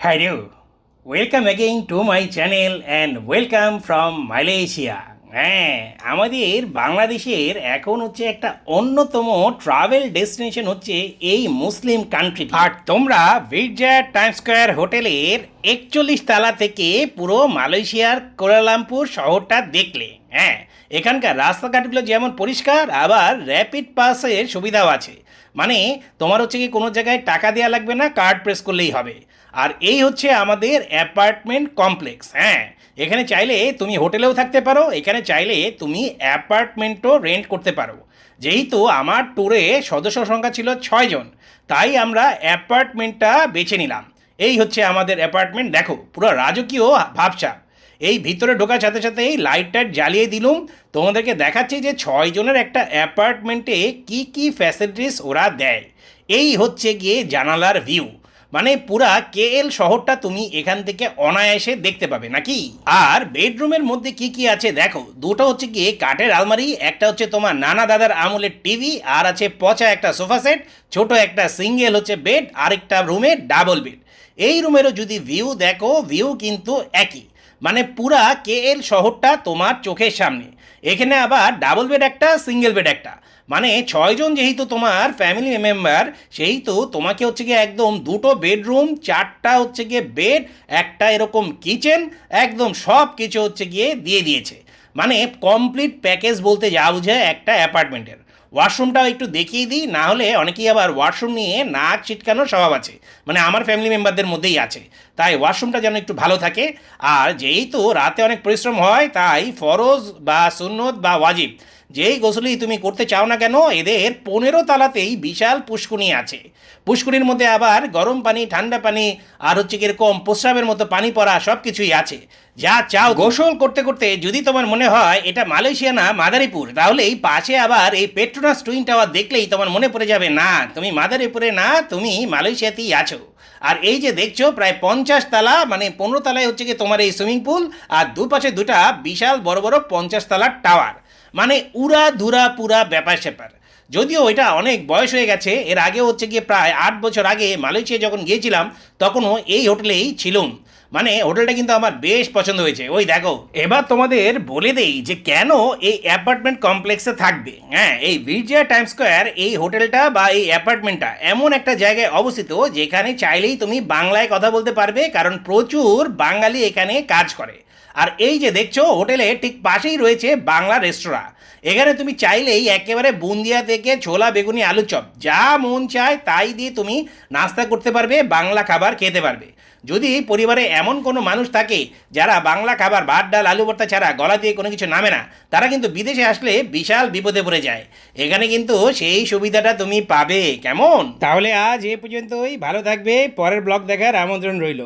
Hello, welcome again to my channel and welcome from Malaysia. হ্যাঁ আমাদের বাংলাদেশের এখন হচ্ছে একটা অন্যতম ট্রাভেল ডেস্টিনেশন হচ্ছে এই মুসলিম কান্ট্রি আর তোমরা বিরজা টাইম স্কোয়ার হোটেলের একচল্লিশ তালা থেকে পুরো মালয়েশিয়ার কোলালামপুর শহরটা দেখলে। হ্যাঁ এখানকার রাস্তাঘাটগুলো যেমন পরিষ্কার আবার র্যাপিড পাসের সুবিধাও আছে। মানে তোমার হচ্ছে কি কোনো জায়গায় টাকা দেওয়া লাগবে না কার্ড প্রেস করলেই হবে। আর এই হচ্ছে আমাদের অ্যাপার্টমেন্ট কমপ্লেক্স হ্যাঁ? এখানে চাইলে তুমি হোটেলেও থাকতে পারো, এখানে চাইলে তুমি অ্যাপার্টমেন্টও রেন্ট করতে পারো। যেহেতু আমার ট্যুরে সদস্য সংখ্যা ছিল ছয়জন তাই আমরা অ্যাপার্টমেন্টটা বেছে নিলাম। এই হচ্ছে আমাদের অ্যাপার্টমেন্ট দেখো, পুরো রাজকীয় ভাবছা এই ভিতরে ঢোকার সাথে সাথে এই লাইট টাইট জ্বালিয়ে দিলুম। তোমাদেরকে দেখাচ্ছি যে ছয় জনের একটা অ্যাপার্টমেন্টে কি কি ফ্যাসিলিটিস ওরা দেয়। এই হচ্ছে গিয়ে জানালার ভিউ মানে পুরা কেএল শহরটা তুমি এখান থেকে অনায়াসে দেখতে পাবে, নাকি? আর বেডরুমের মধ্যে কি কি আছে দেখো। দুটো হচ্ছে গিয়ে কাঠের আলমারি, একটা হচ্ছে তোমার নানা দাদার আমলের টিভি আর আছে পচা একটা সোফা সেট ছোট একটা সিঙ্গেল হচ্ছে বেড আরেকটা রুমে ডাবল বেড এই রুমেরও যদি ভিউ দেখো ভিউ কিন্তু একই। মানে পুরা কেএল শহরটা তোমার চোখের সামনে। এখানে আবার ডাবল বেড একটা সিঙ্গেল বেড একটা। মানে ছয়জন যেহেতু তোমার ফ্যামিলি মেম্বার সেই তো তোমাকে হচ্ছে গিয়ে একদম দুটো বেডরুম চারটা হচ্ছে গিয়ে বেড একটা এরকম কিচেন একদম সব কিছু হচ্ছে গিয়ে দিয়ে দিয়েছে। মানে কমপ্লিট প্যাকেজ বলতে যা বুঝায় একটা অ্যাপার্টমেন্টের ওয়াশরুমটাও একটু দেখিয়ে দিই, না হলে অনেকেই আবার ওয়াশরুম নিয়ে নাক ছিটকানোর স্বভাব আছে। মানে আমার ফ্যামিলি মেম্বারদের মধ্যেই আছে। তাই ওয়াশরুমটা যেন একটু ভালো থাকে। আর যেহেতু রাতে অনেক পরিশ্রম হয়, তাই ফরজ বা সুন্নত বা ওয়াজিব যেই গোসলি তুমি করতে চাও না কেন, এদের পনেরো তালাতেই বিশাল পুষ্কুনি আছে। পুষ্কুনির মধ্যে আবার গরম পানি, ঠান্ডা পানি, আর হচ্ছে কীরকম প্রস্রাবের মতো পানি পড়া সব কিছুই আছে। যা চাও গোসল করতে করতে যদি তোমার মনে হয় এটা মালয়েশিয়া না, মাদারীপুর, তাহলে এই পাশে আবার এই পেট্রোনাস টুইন টাওয়ার দেখলেই তোমার মনে পড়ে যাবে, না, তুমি মাদারীপুরে না, তুমি মালয়েশিয়াতেই আছো। আর এই যে দেখছ, প্রায় পঞ্চাশ তালা মানে পনেরো তালায় হচ্ছে কি তোমার এই সুইমিং পুল, আর দুপাশে দুটা বিশাল বড় বড় পঞ্চাশ তালার টাওয়ার। মানে উড়া ধুরা পুরা ব্যাপার স্যাপার। যদিও এটা অনেক বয়স হয়ে গেছে, এর আগে হচ্ছে গিয়ে প্রায় আট বছর আগে মালয়েশিয়া যখন গিয়েছিলাম, তখনও এই হোটেলেই ছিলুম। মানে হোটেলটা কিন্তু আমার বেশ পছন্দ হয়েছে। ওই দেখো, এবার তোমাদের বলে দেই যে কেন এই অ্যাপার্টমেন্ট কমপ্লেক্সে থাকবে। হ্যাঁ এই বিরজিয়া টাইম স্কোয়ার এই হোটেলটা বা এই অ্যাপার্টমেন্টটা এমন একটা জায়গায় অবস্থিত যেখানে চাইলেই তুমি বাংলায় কথা বলতে পারবে, কারণ প্রচুর বাঙালি এখানে কাজ করে। আর এই যে দেখছ, হোটেলে ঠিক পাশেই রয়েছে বাংলা রেস্তোরাঁ। এখানে তুমি চাইলেই একেবারে বুন্দিয়া থেকে ছোলা, বেগুনি আলু চপ, যা মন চায় তাই দিয়ে তুমি নাস্তা করতে পারবে, বাংলা খাবার খেতে পারবে। যদি পরিবারে এমন কোনো মানুষ থাকে যারা বাংলা খাবার, ভাত, ডাল, আলু ভর্তা ছাড়া গলা দিয়ে কোনো কিছু নামে না। তারা কিন্তু বিদেশে আসলে বিশাল বিপদে পড়ে যায়। এখানে কিন্তু সেই সুবিধাটা তুমি পাবে। কেমন? তাহলে আজ এ পর্যন্তই। ভালো থাকবে। পরের ব্লগ দেখার আমন্ত্রণ রইল।